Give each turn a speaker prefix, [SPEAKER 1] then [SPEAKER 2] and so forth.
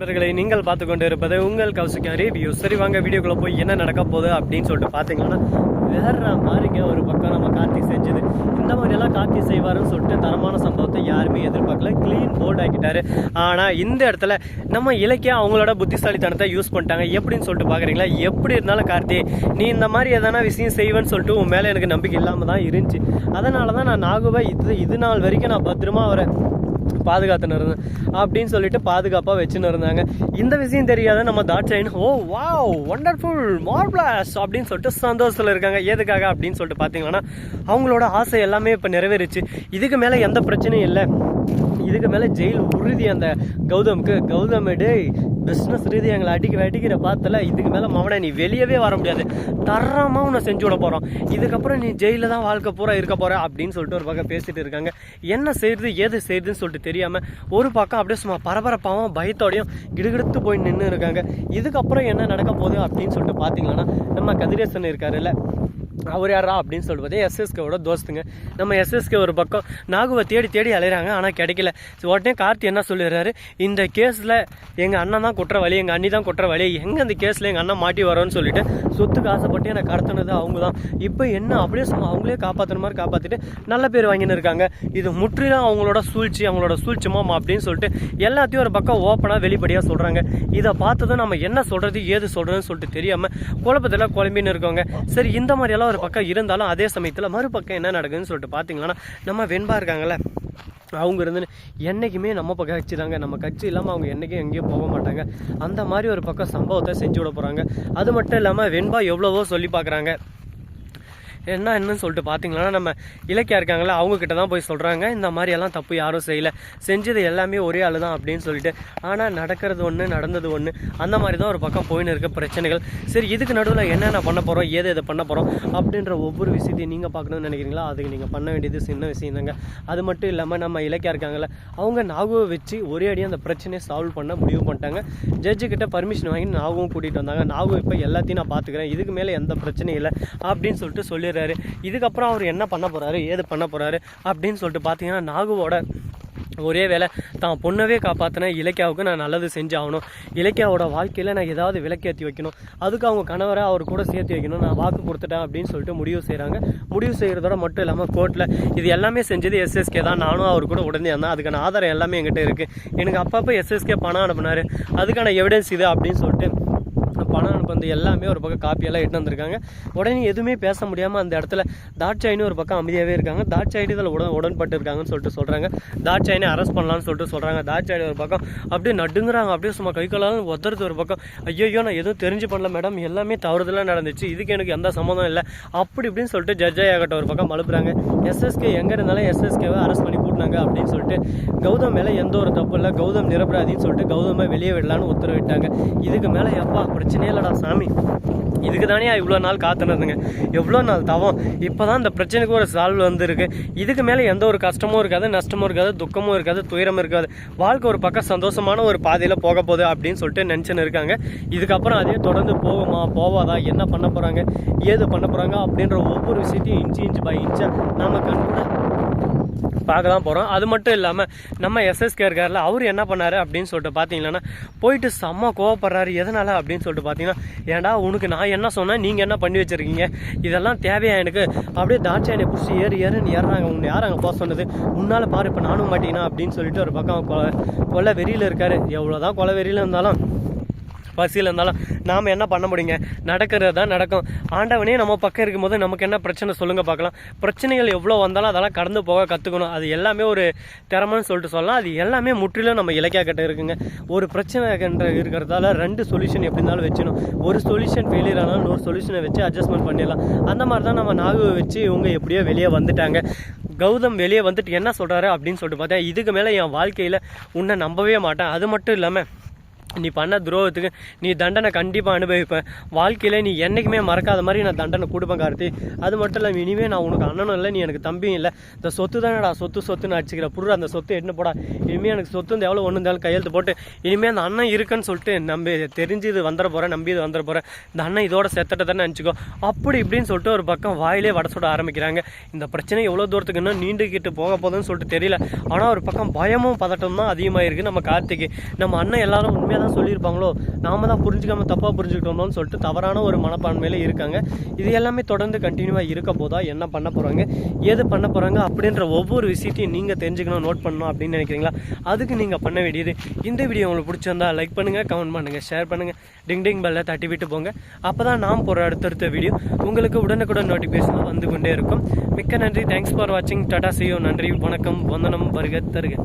[SPEAKER 1] நண்பர்களை நீங்கள் பார்த்து கொண்டு இருப்பது உங்கள் கௌசிக்கா ரிவ்யூ சரி வாங்க வீடியோக்குள்ள போய் என்ன நடக்க போகுது அப்படின்னு சொல்லிட்டு பார்த்தீங்கன்னா வேற மாதிரிங்க ஒரு பக்கம் நம்ம கார்த்தி செஞ்சது. இந்த மாதிரியெல்லாம் கார்த்தி செய்வாருன்னு சொல்லிட்டு தரமான சம்பவத்தை யாருமே எதிர்பார்க்கல. க்ளீன் போர்டு ஆக்கிட்டாரு. ஆனால் இந்த இடத்துல நம்ம இலக்கியம் அவங்களோட புத்திசாலித்தனத்தை யூஸ் பண்ணிட்டாங்க. எப்படின்னு சொல்லிட்டு பார்க்குறீங்களா எப்படி இருந்தாலும் கார்த்தி நீ இந்த மாதிரி எதனா விஷயம் செய்வேன்னு சொல்லிட்டு உன் மேலே எனக்கு நம்பிக்கை இல்லாமல் தான் இருந்துச்சு. அதனால தான் நான் நாகுவை இது இது நாள் வரைக்கும் நான் பத்திரமா அவரை பாதுகாத்துன்னு இருந்தேன் அப்படின்னு சொல்லிட்டு பாதுகாப்பாக வச்சுன்னு இருந்தாங்க இந்த விஷயம் தெரியாத நம்ம தாட்சாயின் ஓ வாவ் ஒண்டர்ஃபுல் மார்பிளாஸ் அப்படின்னு சொல்லிட்டு சந்தோஷத்தில் இருக்காங்க. எதுக்காக அப்படின்னு சொல்லிட்டு பார்த்தீங்கன்னா அவங்களோட ஆசை எல்லாமே இப்போ நிறைவேறிச்சு. இதுக்கு மேலே எந்த பிரச்சனையும் இல்லை. இதுக்கு மேலே ஜெயில் உறுதி அந்த கௌதமுக்கு. கௌதம் டே பிஸ்னஸ் ரீதி எங்களை அடிக்க அடிக்கிற பார்த்தல இதுக்கு மேலே மவனை நீ வெளியவே வர முடியாது. தரமாக உன்னை செஞ்சு விட போகிறோம் இதுக்கப்புறம் நீ ஜெயிலில் தான் வாழ்க்கை பூரா இருக்க போகிற அப்படின்னு சொல்லிட்டு ஒரு பக்கம் பேசிட்டு இருக்காங்க. என்ன செய்யுது ஏது செய்யுதுன்னு சொல்லிட்டு தெரியாமல் ஒரு பக்கம் அப்படியே சும்மா பரபரப்பாகவும் பயத்தோடையும் கிடுகிடுத்து போய் நின்று இருக்காங்க. இதுக்கப்புறம் என்ன நடக்க போகுது அப்படின்னு சொல்லிட்டு பார்த்தீங்கன்னா நம்ம கதிரேசன் இருக்காருல்ல அவர் யாரா அப்படின்னு சொல்லிட்டு எஸ்எஸ்கேவோட தோஸ்துங்க. நம்ம எஸ்எஸ்கே ஒரு பக்கம். நாகுவை தேடி தேடி அலையிறாங்க ஆனால் கிடைக்கல. உடனே கார்த்தி என்ன சொல்லிடுறாரு? இந்த கேஸில் எங்கள் அண்ணன் தான் குற்றவாளி எங்கள் அண்ணி தான் குற்றவாளி எங்கே அந்த கேஸில் எங்கள் அண்ணன் மாட்டி வரோன்னு சொல்லிட்டு சொத்துக்கு ஆசைப்பட்டு என்னை கடத்தினது அவங்க தான் இப்போ என்ன? அப்படியே சும்மா அவங்களே காப்பாற்றுற மாதிரி காப்பாற்றிட்டு நல்ல பேர் வாங்கின்னு இருக்காங்க. இது முற்றிலும் அவங்களோட சூழ்ச்சி அவங்களோட சூழ்ச்சிமாமா அப்படின்னு சொல்லிட்டு எல்லாத்தையும் ஒரு பக்கம் ஓப்பனாக வெளிப்படையாக சொல்கிறாங்க இதை பார்த்ததும் நம்ம என்ன சொல்கிறது ஏது சொல்கிறதுன்னு சொல்லிட்டு தெரியாமல் குழப்பத்தில் குழம்பின்னு இருக்கோங்க. சரி இந்த மாதிரியெல்லாம் ஒரு பக்கம் இருந்தாலும் அதே சமயத்தில் மறுபக்கம் என்ன நடக்குதுன்னு சொல்லிட்டு பார்த்தீங்கன்னா நம்ம வெண்பா இருக்காங்கல்ல அவங்க இருந்து என்றைக்குமே நம்ம பக்கம் கட்சி தாங்க. நம்ம கட்சி இல்லாமல் அவங்க என்றைக்கும் எங்கேயும் போக மாட்டாங்க. அந்த மாதிரி ஒரு பக்கம் சம்பவத்தை செஞ்சு விட போகிறாங்க அது மட்டும் இல்லாமல் வெண்பா எவ்வளவோ சொல்லி பார்க்குறாங்க என்ன என்னன்னு சொல்லிட்டு பார்த்தீங்கன்னா நம்ம இலக்கியா இருக்காங்களா அவங்கக்கிட்ட தான் போய் சொல்கிறாங்க இந்த மாதிரி எல்லாம் தப்பு யாரும் செய்யலை. செஞ்சது எல்லாமே ஒரே ஆளு தான் அப்படின்னு சொல்லிட்டு. ஆனால் நடக்கிறது ஒன்று நடந்தது ஒன்று அந்த மாதிரி தான் ஒரு பக்கம் போயின்னு இருக்க பிரச்சனைகள். சரி இதுக்கு நடுவில் என்னென்ன பண்ண போகிறோம் ஏது எதை பண்ண போகிறோம் அப்படின்ற ஒவ்வொரு விஷயத்தையும் நீங்கள் பார்க்கணும்னு நினைக்கிறீங்களா? அதுக்கு நீங்கள் பண்ண வேண்டியது சின்ன விஷயம் தாங்க. அது மட்டும் இல்லாமல் நம்ம இலக்கியா இருக்காங்களே அவங்க நாகுவை வச்சு ஒரே அடியாக அந்த பிரச்சனையை சால்வ் பண்ண முடிவு பண்ணிட்டாங்க. ஜட்ஜு கிட்ட பர்மிஷன் வாங்கி நாகவும் கூட்டிகிட்டு வந்தாங்க. நாகு இப்போ எல்லாத்தையும் நான் பார்த்துக்கிறேன் இதுக்கு மேலே எந்த பிரச்சனையும் இல்லை அப்படின்னு சொல்லிட்டு சொல்லிடுறாரு இதுக்கப்புறம் அவர் என்ன பண்ண போகிறாரு ஏது பண்ண போகிறாரு அப்படின்னு சொல்லிட்டு பார்த்தீங்கன்னா நாகுவோட ஒரே வேலை தான் பொண்ணவே காப்பாற்றின இலக்கியாவுக்கு நான் நல்லது செஞ்சாகணும் இலக்கியாவோட வாழ்க்கையில் நான் ஏதாவது விளக்கேற்றி வைக்கணும். அதுக்கு அவங்க கணவரை அவர் கூட சேர்த்து வைக்கணும். நான் வாக்கு கொடுத்துட்டேன் அப்படின்னு சொல்லிட்டு முடிவு செய்கிறாங்க முடிவு செய்கிறதோட மட்டும் இல்லாமல் கோர்ட்டில் இது எல்லாமே செஞ்சது எஸ்எஸ்கே தான். நானும் அவர் கூட உடனே இருந்தேன் அதுக்கான ஆதாரம் எல்லாமே என்கிட்ட இருக்குது எனக்கு அப்பப்போ எஸ்எஸ்கே பணம் அனுப்புனாரு. அதுக்கான எவிடன்ஸ் இது அப்படின்னு சொல்லிட்டு பணம் அனுப்புறது எல்லாமே ஒரு பக்கம் காப்பியெல்லாம் எட்டு வந்திருக்காங்க. உடனே எதுவுமே பேச முடியாமல் அந்த இடத்துல தாட்சாயினி ஒரு பக்கம் அமைதியாகவே இருக்காங்க. தாட்சாயினி இதில் உடன் உடன்பட்டு இருக்காங்கன்னு சொல்லிட்டு சொல்கிறாங்க தாட்சாயினி அரெஸ்ட் பண்ணலாம்னு சொல்லிட்டு சொல்கிறாங்க தாட்சாயினி ஒரு பக்கம் அப்படியே நடுங்குறாங்க. அப்படியே சும்மா கை காலாலும் ஒத்துறது ஒரு பக்கம். ஐயோ நான் எதுவும் தெரிஞ்சு பண்ணல மேடம் எல்லாமே தவறுதலாக நடந்துச்சு. இதுக்கு எனக்கு எந்த சம்மந்தம் இல்லை. அப்படி இப்படின்னு சொல்லிட்டு ஜட்ஜாயாகட்ட ஒரு பக்கம் மழுப்புறாங்க எஸ்எஸ்கே எங்கே இருந்தாலும் எஸ்எஸ்கேவை அரெஸ்ட் பண்ணி கூட்டினாங்க அப்படின்னு சொல்லிட்டு கௌதம் மேலே எந்த ஒரு தப்பு இல்லை. கௌதம் நிரபராதின்னு சொல்லிட்டு கௌதமை வெளியே விடலான்னு உத்தரவிட்டாங்க. இதுக்கு மேலே எப்பா பிரச்சனையே இல்லைடா சாமி. இதுக்கு தானே இவ்வளோ நாள் காத்துனதுங்க. எவ்வளோ நாள் தவம். இப்போ தான் இந்த பிரச்சனைக்கு ஒரு சால்வ் வந்திருக்கு. இதுக்கு மேலே எந்த ஒரு கஷ்டமும் இருக்காது நஷ்டமும் இருக்காது துக்கமும் இருக்காது துயரமும் இருக்காது. வாழ்க்கை ஒரு பக்கம் சந்தோஷமான ஒரு பாதையில் போக போகுது அப்படின்னு சொல்லிட்டு நினச்சின்னு இருக்காங்க. இதுக்கப்புறம் அதே தொடர்ந்து போகுமா போவாதா என்ன பண்ண போகிறாங்க ஏது பண்ண போகிறாங்க அப்படின்ற ஒவ்வொரு விஷயத்தையும் இன்ச்சு இன்ச்சு பை இன்ச்சாக நம்ம கண்கூட பார்க்க தான் போகிறோம் அது மட்டும் இல்லாமல் நம்ம எஸ்எஸ்கே இருக்கார்ல அவர் என்ன பண்ணார் அப்படின்னு சொல்லிட்டு பார்த்தீங்கன்னா போயிட்டு செம்ம கோவப்படுறாரு. எதனால் அப்படின்னு சொல்லிட்டு பார்த்தீங்கன்னா ஏன்டா உனக்கு நான் என்ன சொன்னேன்? நீங்கள் என்ன பண்ணி வச்சிருக்கீங்க? இதெல்லாம் தேவையா எனக்கு? அப்படியே தாட்சியானை பிடிச்சி ஏறு ஏறுன்னு ஏறுறாங்க. உன்னை யார் அங்கே போக சொன்னது? உன்னால் பாரு இப்போ நானும் மாட்டீங்கன்னா அப்படின்னு சொல்லிட்டு ஒரு பக்கம் கொலை கொலை வெறியில் இருக்காரு. எவ்வளோதான் கொலை வெறியில் இருந்தாலும். பசியில் இருந்தாலும் நாம் என்ன பண்ண முடியுங்க? நடக்கிறது தான் நடக்கும். ஆண்டவனே நம்ம பக்கம் இருக்கும்போது நமக்கு என்ன பிரச்சனை சொல்லுங்கள் பார்க்கலாம். பிரச்சனைகள் எவ்வளோ வந்தாலும் அதெல்லாம் கடந்து போக கற்றுக்கணும் அது எல்லாமே ஒரு திறமைன்னு சொல்லிட்டு சொல்லலாம். அது எல்லாமே முற்றிலும் நம்ம இலக்கியா கிட்ட இருக்குங்க. ஒரு பிரச்சனை இருக்கிறதால ரெண்டு சொல்யூஷன் எப்படி இருந்தாலும் வச்சுக்கணும் ஒரு சொல்யூஷன் ஃபெயிலியர் ஆனாலும் இன்னொரு சொல்யூஷனை வச்சு அட்ஜஸ்ட்மெண்ட் பண்ணிடலாம். அந்த மாதிரி தான் நம்ம நாகுவை வச்சு இவங்க எப்படியோ வெளியே வந்துட்டாங்க. கௌதம் வெளியே வந்துட்டு என்ன சொல்கிறாரு அப்படின்னு சொல்லிட்டு பார்த்தேன். இதுக்கு மேலே என் வாழ்க்கையில் உன்னை நம்பவே மாட்டேன். அது மட்டும் இல்லாமல் நீ பண்ண துரோகத்துக்கு நீ தண்டனை கண்டிப்பாக அனுபவிப்பேன். வாழ்க்கையில் நீ என்றைக்குமே மறக்காத மாதிரி நான் தண்டனை கொடுப்பேன் கார்த்தி. அது மட்டும் இல்லாமல் இனிமேல் நான் உனக்கு அண்ணனும் இல்லை நீ எனக்கு தம்பியும் இல்லை. இந்த சொத்து தானடா சொத்து சொத்துன்னு அடிச்சுக்கிற. புரு அந்த சொத்து எட்டுன்னு போடா. இனிமேல் எனக்கு சொத்து இந்த எவ்வளோ ஒன்று இருந்தாலும் கையெழுத்து போட்டு இனிமேல் அந்த அண்ணன் இருக்குன்னு சொல்லிட்டு நம்பி தெரிஞ்சு இது வந்துட போகிறேன் நம்பி இது வந்துட போகிறேன் இந்த அண்ணன் இதோட செத்தட்ட தானே நினச்சிக்கோ. அப்படி இப்படின்னு சொல்லிட்டு ஒரு பக்கம் வாயிலே வட சுட ஆரம்பிக்கிறாங்க. இந்த பிரச்சனை எவ்வளோ தூரத்துக்கு இன்னும் நீண்டுக்கிட்டு போக போதுன்னு சொல்லிட்டு தெரியல. ஆனால் ஒரு பக்கம் பயமும் பதட்டமும் தான் அதிகமாக இருக்குது நம்ம கார்த்திக்கு. நம்ம அண்ணன் எல்லாரும் உண்மையாக தான் சொல்லியிருப்பாங்களோ? நாம தான் புரிஞ்சுக்காம தப்பாக புரிஞ்சுக்கிட்டோமோன்னு சொல்லிட்டு தவறான ஒரு மனப்பான்மையில் இருக்காங்க. இது எல்லாமே தொடர்ந்து கண்டினியூவாக இருக்க போதா என்ன பண்ண போகிறாங்க ஏது பண்ண போகிறாங்க அப்படின்ற ஒவ்வொரு விஷயத்தையும் நீங்கள் தெரிஞ்சுக்கணும் நோட் பண்ணணும் அப்படின்னு நினைக்கிறீங்களா? அதுக்கு நீங்கள் பண்ண வேண்டியது இந்த வீடியோ உங்களுக்கு பிடிச்சிருந்தா லைக் பண்ணுங்கள் கமெண்ட் பண்ணுங்கள் ஷேர் பண்ணுங்கள் டிங் டிங் பெல்லை தட்டி விட்டு போங்க. அப்போ தான் நாம் போகிற அடுத்தடுத்த வீடியோ உங்களுக்கு உடனுக்குடன் நோட்டிஃபிகேஷன் வந்து கொண்டே இருக்கும். மிக்க நன்றி தேங்க்ஸ் ஃபார் வாட்சிங் டாடா சியோ நன்றி வணக்கம் வந்தனம் வருக தருக.